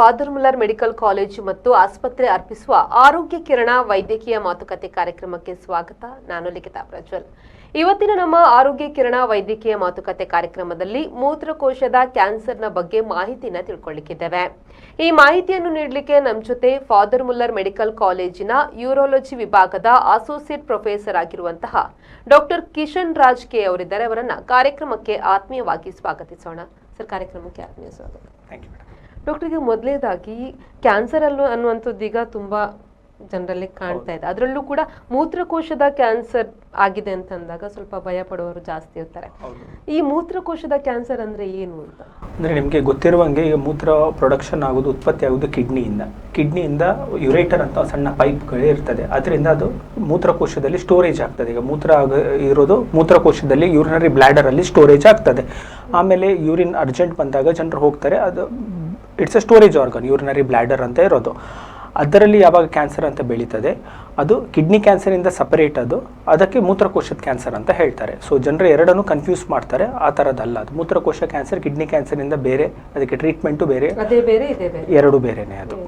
Father Muller medical college ಮತ್ತು ಆಸ್ಪತ್ರೆ ಅರ್ಪಿಸುವ ಆರೋಗ್ಯ ಕಿರಣ ವೈದ್ಯಕೀಯ ಮಾತುಕತೆ ಕಾರ್ಯಕ್ರಮಕ್ಕೆ ಸ್ವಾಗತ. ನಾನು ಲಿಖಿತಾ ಪ್ರಜ್ವಲ್. ಇವತ್ತಿನ ನಮ್ಮ ಆರೋಗ್ಯ ಕಿರಣ ವೈದ್ಯಕೀಯ ಮಾತುಕತೆ ಕಾರ್ಯಕ್ರಮದಲ್ಲಿ ಮೂತ್ರಕೋಶದ ಕ್ಯಾನ್ಸರ್ನ ಬಗ್ಗೆ ಮಾಹಿತಿನ ತಿಳ್ಕೊಳ್ಳಿಕ್ಕಿದ್ದೇವೆ. ಈ ಮಾಹಿತಿಯನ್ನು ನೀಡಲಿಕ್ಕೆ ನಮ್ಮ ಜೊತೆ ಫಾದರ್ ಮುಲ್ಲರ್ ಮೆಡಿಕಲ್ ಕಾಲೇಜಿನ ಯೂರೋಲಜಿ ವಿಭಾಗದ ಅಸೋಸಿಯೇಟ್ ಪ್ರೊಫೆಸರ್ ಆಗಿರುವಂತಹ ಡಾಕ್ಟರ್ ಕಿಶನ್ ರಾಜ್ ಕೆ ಅವರಿದ್ದಾರೆ. ಅವರನ್ನ ಕಾರ್ಯಕ್ರಮಕ್ಕೆ ಆತ್ಮೀಯವಾಗಿ ಸ್ವಾಗತಿಸೋಣ. ಸರ್, ಕಾರ್ಯಕ್ರಮಕ್ಕೆ ಆತ್ಮೀಯ ಸ್ವಾಗತ. ಡಾಕ್ಟರ್ಗೆ ಮೊದಲೇದಾಗಿ ಕ್ಯಾನ್ಸರ್ ಅಲ್ಲೂ ಅನ್ನುವಂಥದ್ದು ಈಗ ತುಂಬಾ ಜನರಲ್ಲಿ ಕಾಣ್ತಾ ಇದೆ. ಅದರಲ್ಲೂ ಕೂಡ ಮೂತ್ರಕೋಶದ ಕ್ಯಾನ್ಸರ್ ಆಗಿದೆ ಅಂತ ಅಂದಾಗ ಸ್ವಲ್ಪ ಭಯ ಪಡುವವರು ಜಾಸ್ತಿ ಇರ್ತಾರೆ. ಈ ಮೂತ್ರಕೋಶದ ಕ್ಯಾನ್ಸರ್ ಅಂದ್ರೆ ಏನು ಅಂತ? ಅಂದ್ರೆ ನಿಮಗೆ ಗೊತ್ತಿರುವಂಗೆ ಈಗ ಮೂತ್ರ ಪ್ರೊಡಕ್ಷನ್ ಆಗೋದು ಉತ್ಪತ್ತಿ ಆಗೋದು ಕಿಡ್ನಿಯಿಂದ. ಕಿಡ್ನಿಯಿಂದ ಯುರೇಟರ್ ಅಂತ ಸಣ್ಣ ಪೈಪ್ಗಳು ಇರ್ತದೆ. ಅದರಿಂದ ಅದು ಮೂತ್ರಕೋಶದಲ್ಲಿ ಸ್ಟೋರೇಜ್ ಆಗ್ತದೆ. ಈಗ ಮೂತ್ರ ಇರೋದು ಮೂತ್ರಕೋಶದಲ್ಲಿ ಯೂರಿನರಿ ಬ್ಲ್ಯಾಡರಲ್ಲಿ ಸ್ಟೋರೇಜ್ ಆಗ್ತದೆ. ಆಮೇಲೆ ಯೂರಿನ್ ಅರ್ಜೆಂಟ್ ಬಂದಾಗ ಜನರು ಹೋಗ್ತಾರೆ. ಅದು it's a storage organ urinary bladder ಅಂತ ಇರೋದು. ಅದರಲ್ಲಿ ಯಾವಾಗ ಕ್ಯಾನ್ಸರ್ ಅಂತ ಬೆಳೀತದೆ ಅದು ಕಿಡ್ನಿ ಕ್ಯಾನ್ಸರಿಂದ ಸಪರೇಟ್ ಅದು ಅದಕ್ಕೆ ಮೂತ್ರಕೋಶದ ಕ್ಯಾನ್ಸರ್ ಅಂತ ಹೇಳ್ತಾರೆ. ಸೊ ಜನರು ಎರಡನ್ನೂ ಕನ್ಫ್ಯೂಸ್ ಮಾಡ್ತಾರೆ ಆ ಥರದ್ದಲ್ಲ ಅದು. ಮೂತ್ರಕೋಶ ಕ್ಯಾನ್ಸರ್ ಕಿಡ್ನಿ ಕ್ಯಾನ್ಸರಿಂದ ಬೇರೆ ಅದಕ್ಕೆ ಟ್ರೀಟ್ಮೆಂಟು ಬೇರೆ ಅದೇ ಬೇರೆ ಇದೆ ಬೇರೆ. ಎರಡು ಬೇರೆನೇ ಅದು.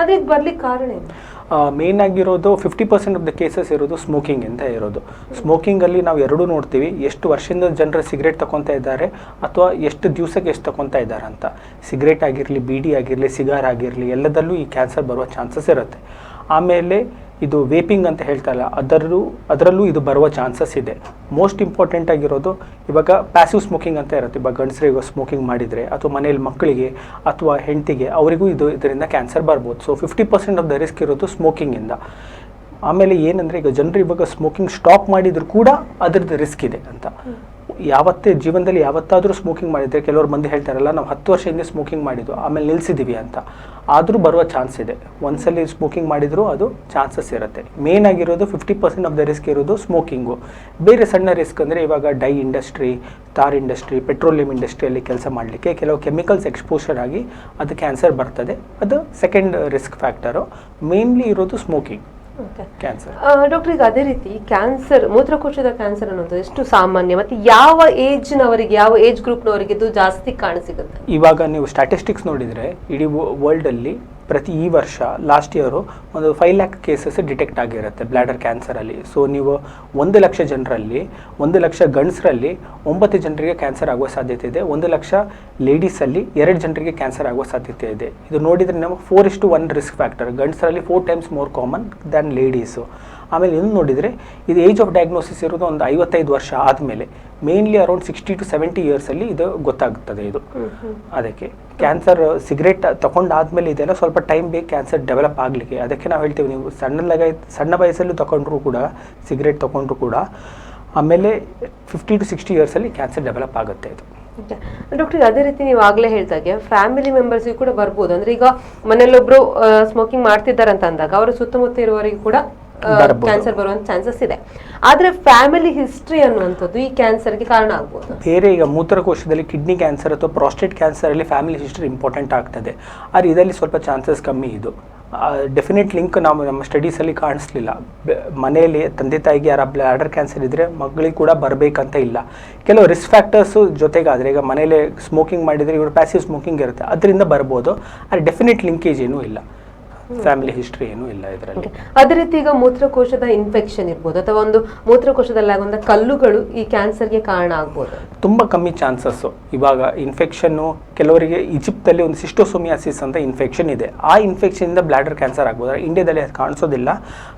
ಅದೇ ಇದು ಬರ್ಲಿಕ್ಕೆ ಕಾರಣ ಏನು? ಮೇನ್ ಆಗಿರೋದು fifty percent of the cases ಇರೋದು ಸ್ಮೋಕಿಂಗ್ ಅಂತ ಇರೋದು. ಸ್ಮೋಕಿಂಗಲ್ಲಿ ನಾವು ಎರಡೂ ನೋಡ್ತೀವಿ. ಎಷ್ಟು ವರ್ಷದಿಂದ ಜನರು ಸಿಗರೇಟ್ ತಗೊತಾ ಇದ್ದಾರೆ ಅಥವಾ ಎಷ್ಟು ದಿವಸಕ್ಕೆ ಎಷ್ಟು ತಗೊತಾ ಇದ್ದಾರೆ ಅಂತ. ಸಿಗರೇಟ್ ಆಗಿರಲಿ ಬೀಡಿ ಆಗಿರಲಿ ಸಿಗಾರ್ ಆಗಿರಲಿ, ಎಲ್ಲದಲ್ಲೂ ಈ ಕ್ಯಾನ್ಸರ್ ಬರುವ ಚಾನ್ಸಸ್ ಇರುತ್ತೆ. ಆಮೇಲೆ ಇದು ವೇಪಿಂಗ್ ಅಂತ ಹೇಳ್ತಾರಲ್ಲ, ಅದರಲ್ಲೂ ಅದರಲ್ಲೂ ಇದು ಬರುವ ಚಾನ್ಸಸ್ ಇದೆ. ಮೋಸ್ಟ್ ಇಂಪಾರ್ಟೆಂಟ್ ಆಗಿರೋದು ಇವಾಗ ಪ್ಯಾಸಿವ್ ಸ್ಮೋಕಿಂಗ್ ಅಂತ ಇರುತ್ತೆ. ಇವಾಗ ಗಂಡಸರಿಗೆ ಸ್ಮೋಕಿಂಗ್ ಮಾಡಿದರೆ ಅಥವಾ ಮನೆಯಲ್ಲಿ ಮಕ್ಕಳಿಗೆ ಅಥವಾ ಹೆಂಡತಿಗೆ ಅವರಿಗೂ ಇದು ಇದರಿಂದ ಕ್ಯಾನ್ಸರ್ ಬರ್ಬೋದು. So fifty percent of the risk ಇರೋದು ಸ್ಮೋಕಿಂಗಿಂದ ಆಮೇಲೆ ಏನಂದರೆ, ಈಗ ಜನರು ಇವಾಗ ಸ್ಮೋಕಿಂಗ್ ಸ್ಟಾಪ್ ಮಾಡಿದರೂ ಕೂಡ ಅದರದ್ದು ರಿಸ್ಕ್ ಇದೆ ಅಂತ. ಯಾವತ್ತೇ ಜೀವನದಲ್ಲಿ ಯಾವತ್ತಾದರೂ ಸ್ಮೋಕಿಂಗ್ ಮಾಡಿದರೆ ಕೆಲವರು ಮಂದಿ ಹೇಳ್ತಾರಲ್ಲ, ನಾವು ಹತ್ತು ವರ್ಷ ಹಿಂದೆ ಸ್ಮೋಕಿಂಗ್ ಮಾಡಿದ್ದು, ಆಮೇಲೆ ನಿಲ್ಲಿಸಿದ್ದೀವಿ ಅಂತ. ಆದರೂ ಬರುವ ಚಾನ್ಸ್ ಇದೆ. ಒಂದ್ಸಲಿ ಸ್ಮೋಕಿಂಗ್ ಮಾಡಿದರೂ ಅದು ಚಾನ್ಸಸ್ ಇರುತ್ತೆ. ಮೇನ್ ಆಗಿರೋದು fifty percent of the risk ಇರೋದು ಸ್ಮೋಕಿಂಗು ಬೇರೆ ಸಣ್ಣ ರಿಸ್ಕ್ ಅಂದರೆ ಇವಾಗ dye industry tar industry petroleum ಇಂಡಸ್ಟ್ರಿಯಲ್ಲಿ ಕೆಲಸ ಮಾಡಲಿಕ್ಕೆ ಕೆಲವು ಕೆಮಿಕಲ್ಸ್ ಎಕ್ಸ್ಪೋಷರ್ ಆಗಿ ಅದು ಕ್ಯಾನ್ಸರ್ ಬರ್ತದೆ. ಅದು ಸೆಕೆಂಡ್ ರಿಸ್ಕ್ ಫ್ಯಾಕ್ಟರು ಮೇನ್ಲಿ ಇರೋದು ಸ್ಮೋಕಿಂಗ್ ಕ್ಯಾನ್ಸರ್ ಡಾಕ್ಟರ್ ಈಗ ಅದೇ ರೀತಿ ಕ್ಯಾನ್ಸರ್ ಮೂತ್ರಕೋಶದ ಕ್ಯಾನ್ಸರ್ ಅನ್ನೋದು ಎಷ್ಟು ಸಾಮಾನ್ಯ ಮತ್ತೆ ಯಾವ ಏಜ್ನವರಿಗೆ ಯಾವ ಏಜ್ ಗ್ರೂಪ್ನವರಿಗೆ ಇದು ಜಾಸ್ತಿ ಕಾಣಸಿಗುತ್ತೆ ಇವಾಗ ನೀವು ಸ್ಟ್ಯಾಟಿಸ್ಟಿಕ್ಸ್ ನೋಡಿದರೆ ಇಡೀ ವರ್ಲ್ಡಲ್ಲಿ ಪ್ರತಿ ಈ ವರ್ಷ ಲಾಸ್ಟ್ ಇಯರು ಒಂದು ಫೈವ್ ಲ್ಯಾಕ್ ಕೇಸಸ್ ಡಿಟೆಕ್ಟ್ ಆಗಿರುತ್ತೆ ಬ್ಲ್ಯಾಡರ್ ಕ್ಯಾನ್ಸರಲ್ಲಿ ಸೊ ನೀವು ಒಂದು ಲಕ್ಷ ಜನರಲ್ಲಿ, ಒಂದು ಲಕ್ಷ ಗಂಡಸರಲ್ಲಿ ಒಂಬತ್ತು ಜನರಿಗೆ ಕ್ಯಾನ್ಸರ್ ಆಗುವ ಸಾಧ್ಯತೆ ಇದೆ. ಒಂದು ಲಕ್ಷ ಲೇಡೀಸಲ್ಲಿ ಎರಡು ಜನರಿಗೆ ಕ್ಯಾನ್ಸರ್ ಆಗುವ ಸಾಧ್ಯತೆ ಇದೆ. ಇದು ನೋಡಿದರೆ ನಮಗೆ ಫೋರ್ ಇಷ್ಟು one risk factor ಗಂಡಸರಲ್ಲಿ four times more common than ladies ಆಮೇಲೆ ಇನ್ನು ನೋಡಿದರೆ ಇದು ಏಜ್ ಆಫ್ ಡಯಾಗ್ನೋಸಿಸ್ ಇರೋದು ಒಂದು ಐವತ್ತೈದು ವರ್ಷ ಆದಮೇಲೆ mainly around sixty to seventy ಇಯರ್ಸಲ್ಲಿ ಇದು ಗೊತ್ತಾಗುತ್ತದೆ ಇದು. ಅದಕ್ಕೆ ಕ್ಯಾನ್ಸರ್ ಸಿಗರೇಟ್ ತೊಗೊಂಡಾದ್ಮೇಲೆ ಇದೆಲ್ಲ ಸ್ವಲ್ಪ ಟೈಮ್ ಬೇಕು ಕ್ಯಾನ್ಸರ್ ಡೆವಲಪ್ ಆಗಲಿಕ್ಕೆ. ಅದಕ್ಕೆ ನಾವು ಹೇಳ್ತೀವಿ ನೀವು ಸಣ್ಣದಾಗ ಸಣ್ಣ ವಯಸ್ಸಲ್ಲೂ ತೊಗೊಂಡ್ರೂ ಕೂಡ ಸಿಗರೇಟ್ ತೊಗೊಂಡ್ರೂ ಕೂಡ ಆಮೇಲೆ ಫಿಫ್ಟಿ ಟು ಸಿಕ್ಸ್ಟಿ ಇಯರ್ಸಲ್ಲಿ ಕ್ಯಾನ್ಸರ್ ಡೆವಲಪ್ ಆಗುತ್ತೆ ಇದು. ಡಾಕ್ಟರ್ ಅದೇ ರೀತಿ ನೀವು ಆಗಲೇ ಹೇಳ್ದಾಗೆ ಫ್ಯಾಮಿಲಿ ಮೆಂಬರ್ಸ್ ಕೂಡ ಬರ್ಬೋದು. ಅಂದರೆ ಈಗ ಮನೆಯಲ್ಲೊಬ್ಬರು ಸ್ಮೋಕಿಂಗ್ ಮಾಡ್ತಿದ್ದಾರೆ ಅಂತ ಅಂದಾಗ ಅವರ ಸುತ್ತಮುತ್ತ ಇರುವವರಿಗೂ ಕೂಡ. ಕ್ಯಾನ್ಸರ್ ಬರುವಂತ ಚಾನ್ಸಸ್ ಇದೆ. ಆದ್ರೆ ಫ್ಯಾಮಿಲಿ ಹಿಸ್ಟ್ರಿ ಅನ್ನುವಂಥದ್ದು ಈ ಕ್ಯಾನ್ಸರ್ಗೆ ಕಾರಣ ಆಗ್ಬೋದು. ಬೇರೆ ಈಗ ಮೂತ್ರಕೋಶದಲ್ಲಿ ಕಿಡ್ನಿ ಕ್ಯಾನ್ಸರ್ ಅಥವಾ ಪ್ರಾಸ್ಟೇಟ್ ಕ್ಯಾನ್ಸರಲ್ಲಿ ಫ್ಯಾಮಿಲಿ ಹಿಸ್ಟ್ರಿ ಇಂಪಾರ್ಟೆಂಟ್ ಆಗ್ತದೆ. ಆದರೆ ಇದರಲ್ಲಿ ಸ್ವಲ್ಪ ಚಾನ್ಸಸ್ ಕಮ್ಮಿ ಇದು. ಡೆಫಿನೆಟ್ ಲಿಂಕ್ ನಾವು ನಮ್ಮ ಸ್ಟಡೀಸಲ್ಲಿ ಕಾಣಿಸ್ಲಿಲ್ಲ. ಬೆ- ಮನೆಯಲ್ಲಿ ತಂದೆ ತಾಯಿಗೆ ಯಾರ ಬ್ಲಾಡರ್ ಕ್ಯಾನ್ಸರ್ ಇದ್ರೆ ಮಗಳಿಗೆ ಕೂಡ ಬರಬೇಕಂತ ಇಲ್ಲ. ಕೆಲವು ರಿಸ್ಕ್ ಫ್ಯಾಕ್ಟರ್ಸ್ ಜೊತೆಗಾದ್ರೆ ಈಗ ಮನೆಯಲ್ಲಿ ಸ್ಮೋಕಿಂಗ್ ಮಾಡಿದರೆ ಇವರು ಪ್ಯಾಸಿವ್ ಸ್ಮೋಕಿಂಗ್ ಇರುತ್ತೆ. ಅದರಿಂದ ಬರ್ಬೋದು. ಆದರೆ ಡೆಫಿನೆಟ್ ಲಿಂಕೇಜ್ ಏನೂ ಇಲ್ಲ. ಫ್ಯಾಮಿಲಿ ಹಿಸ್ಟ್ರಿ ಏನೂ ಇಲ್ಲ ಇದರಲ್ಲಿ. ಅದೇ ರೀತಿ ಈಗ ಮೂತ್ರಕೋಶದ ಇನ್ಫೆಕ್ಷನ್ ಇರ್ಬೋದು ಅಥವಾ ಒಂದು ಮೂತ್ರಕೋಶದಲ್ಲಿ ಆಗುವಂತ ಕಲ್ಲುಗಳು ಈ ಕ್ಯಾನ್ಸರ್ಗೆ ಕಾರಣ ಆಗ್ಬೋದು. ತುಂಬ ಕಮ್ಮಿ ಚಾನ್ಸಸ್ಸು. ಇವಾಗ ಇನ್ಫೆಕ್ಷನ್ನು ಕೆಲವರಿಗೆ ಈಜಿಪ್ತಲ್ಲಿ ಒಂದು ಸಿಸ್ಟೋಸೋಮಿಯಾಸಿಸ್ ಅಂತ ಇನ್ಫೆಕ್ಷನ್ ಇದೆ. ಆ ಇನ್ಫೆಕ್ಷನಿಂದ ಬ್ಲಾಡರ್ ಕ್ಯಾನ್ಸರ್ ಆಗ್ಬೋದು? ಇಂಡಿಯಾದಲ್ಲಿ ಅದು ಕಾಣಿಸೋದಿಲ್ಲ.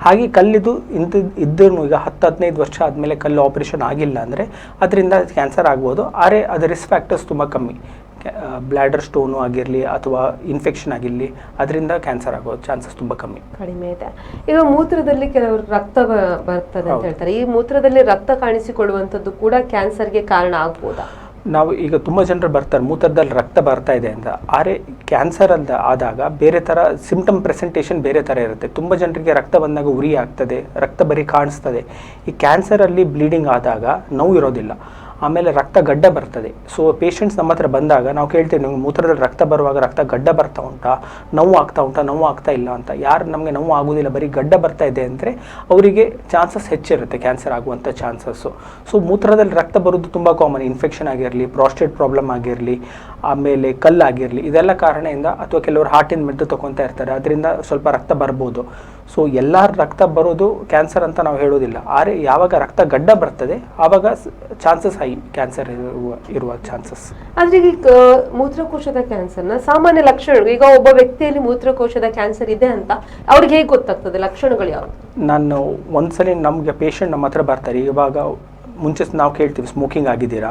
ಹಾಗೆ ಕಲ್ಲಿದು ಇಂಥ ಇದ್ರೂ ಈಗ ಹತ್ತು ಹದಿನೈದು ವರ್ಷ ಆದಮೇಲೆ ಕಲ್ಲು ಆಪರೇಷನ್ ಆಗಿಲ್ಲ ಅಂದರೆ ಅದರಿಂದ ಕ್ಯಾನ್ಸರ್ ಆಗ್ಬೋದು. ಆದರೆ ಅದು ರಿಸ್ಕ್ ಫ್ಯಾಕ್ಟರ್ಸ್ ತುಂಬ ಕಮ್ಮಿ. ಬ್ಲ್ಯಾಡರ್ ಸ್ಟೋನು ಆಗಿರಲಿ ಅಥವಾ ಇನ್ಫೆಕ್ಷನ್ ಆಗಿರಲಿ ಅದರಿಂದ ಕ್ಯಾನ್ಸರ್ ಆಗೋ ಚಾನ್ಸಸ್ ತುಂಬ ಕಮ್ಮಿ. ಕಡಿಮೆ ಇದೆ. ಈಗ ಮೂತ್ರದಲ್ಲಿ ಕೆಲವರು ರಕ್ತ ಬರ್ತದೆ ಅಂತ ಹೇಳ್ತಾರೆ. ಈ ಮೂತ್ರದಲ್ಲಿ ರಕ್ತ ಕಾಣಿಸಿಕೊಳ್ಳುವಂಥದ್ದು ಕೂಡ ಕ್ಯಾನ್ಸರ್ಗೆ ಕಾರಣ ಆಗ್ಬೋದಾ? ನಾವು ಈಗ ತುಂಬ ಜನರು ಬರ್ತಾರೆ ಮೂತ್ರದಲ್ಲಿ ರಕ್ತ ಬರ್ತಾ ಇದೆ ಅಂತ. ಆದರೆ ಕ್ಯಾನ್ಸರ್ ಅಂತ ಆದಾಗ ಬೇರೆ ಥರ ಸಿಂಪ್ಟಮ್ ಪ್ರೆಸೆಂಟೇಷನ್ ಬೇರೆ ಥರ ಇರುತ್ತೆ. ತುಂಬ ಜನರಿಗೆ ರಕ್ತ ಬಂದಾಗ ಉರಿ ಆಗ್ತದೆ ರಕ್ತ ಬರೀ ಕಾಣಿಸ್ತದೆ. ಈ ಕ್ಯಾನ್ಸರಲ್ಲಿ ಬ್ಲೀಡಿಂಗ್ ಆದಾಗ ನೋವು ಇರೋದಿಲ್ಲ. ಆಮೇಲೆ ರಕ್ತ ಗಡ್ಡ ಬರ್ತದೆ. ಸೊ ಪೇಷಂಟ್ಸ್ ನಮ್ಮ ಹತ್ರ ಬಂದಾಗ ನಾವು ಕೇಳ್ತೀವಿ, ನಿಮ್ಗೆ ಮೂತ್ರದಲ್ಲಿ ರಕ್ತ ಬರುವಾಗ ರಕ್ತ ಗಡ್ಡ ಬರ್ತಾ ಉಂಟಾ? ನೋವು ಆಗ್ತಾ ಉಂಟಾ? ನೋವು ಆಗ್ತಾ ಇಲ್ಲ ಅಂತ. ಯಾರು ನಮಗೆ ನೋವು ಆಗೋದಿಲ್ಲ, ಬರೀ ಗಡ್ಡ ಬರ್ತಾ ಇದೆ ಅಂದರೆ ಅವರಿಗೆ ಚಾನ್ಸಸ್ ಹೆಚ್ಚಿರುತ್ತೆ ಕ್ಯಾನ್ಸರ್ ಆಗುವಂಥ ಚಾನ್ಸಸ್ಸು ಸೊ ಮೂತ್ರದಲ್ಲಿ ರಕ್ತ ಬರೋದು ತುಂಬ ಕಾಮನ್ ಇನ್ಫೆಕ್ಷನ್ ಆಗಿರಲಿ ಪ್ರಾಸ್ಟೇಟ್ ಪ್ರಾಬ್ಲಮ್ ಆಗಿರಲಿ ಆಮೇಲೆ ಕಲ್ಲಾಗಿರಲಿ ಇದೆಲ್ಲ ಕಾರಣದಿಂದ ಅಥವಾ ಕೆಲವರು ಹಾರ್ಟಿನ ಮೆದ್ದು ತಗೊತಾ ಇರ್ತಾರೆ ಅದರಿಂದ ಸ್ವಲ್ಪ ರಕ್ತ ಬರ್ಬೋದು. ಸೊ ಎಲ್ಲ ರಕ್ತ ಬರೋದು ಕ್ಯಾನ್ಸರ್ ಅಂತ ನಾವು ಹೇಳೋದಿಲ್ಲ. ಆದರೆ ಯಾವಾಗ ರಕ್ತ ಗಡ್ಡ ಬರ್ತದೆ ಆವಾಗ ಚಾನ್ಸಸ್ ಹೈ ಕ್ಯಾನ್ಸರ್ ಇರುವ ಇರುವ ಚಾನ್ಸಸ್ ಆದರೆ ಈಗ ಮೂತ್ರಕೋಶದ ಕ್ಯಾನ್ಸರ್ನ ಸಾಮಾನ್ಯ ಲಕ್ಷಣಗಳು ಈಗ ಒಬ್ಬ ವ್ಯಕ್ತಿಯಲ್ಲಿ ಮೂತ್ರಕೋಶದ ಕ್ಯಾನ್ಸರ್ ಇದೆ ಅಂತ ಅವ್ರಿಗೆ ಹೇಗೆ ಗೊತ್ತಾಗ್ತದೆ? ಲಕ್ಷಣಗಳು ಯಾವುದು? ನಾನು ಒಂದ್ಸಲಿ ನಮಗೆ ಪೇಷಂಟ್ ನಮ್ಮ ಹತ್ರ ಬರ್ತಾರೆ. ಇವಾಗ ಮುಂಚೆ ನಾವು ಕೇಳ್ತೀವಿ ಸ್ಮೋಕಿಂಗ್ ಆಗಿದ್ದೀರಾ?